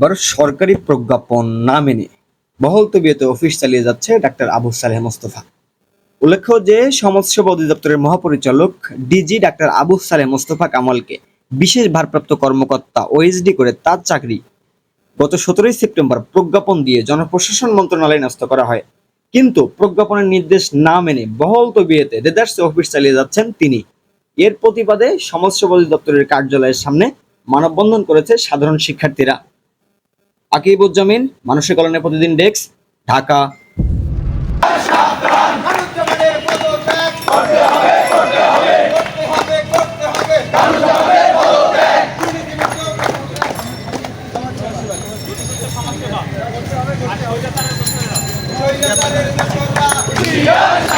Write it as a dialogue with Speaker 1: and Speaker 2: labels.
Speaker 1: এবার সরকারি প্রজ্ঞাপন না মেনে বহল তবিয়তে অফিস চালিয়ে যাচ্ছে ডাক্তার আবু সালেহ মোস্তফা। উল্লেখ্য যে সমাজসেবা অধিদপ্তরের মহাপরিচালক ডিজি ডাক্তার আবু সালেহ মোস্তফা কামালকে বিশেষ ভারপ্রাপ্ত কর্মকর্তা ওএসডি করে তার চাকরি গত সতেরোই সেপ্টেম্বর প্রজ্ঞাপন দিয়ে জনপ্রশাসন মন্ত্রণালয়ে ন্যস্ত করা হয়। কিন্তু প্রজ্ঞাপনের নির্দেশ না মেনে বহল তবিয়তে দেদার্সে অফিস চালিয়ে যাচ্ছেন তিনি। এর প্রতিবাদে সমাজসেবা অধিদপ্তরের কার্যালয়ের সামনে মানববন্ধন করেছে সাধারণ শিক্ষার্থীরা। আকিবুজ্জামিন মানুষের কল্যাণে প্রতিদিন ডেস্ক ঢাকা Yes!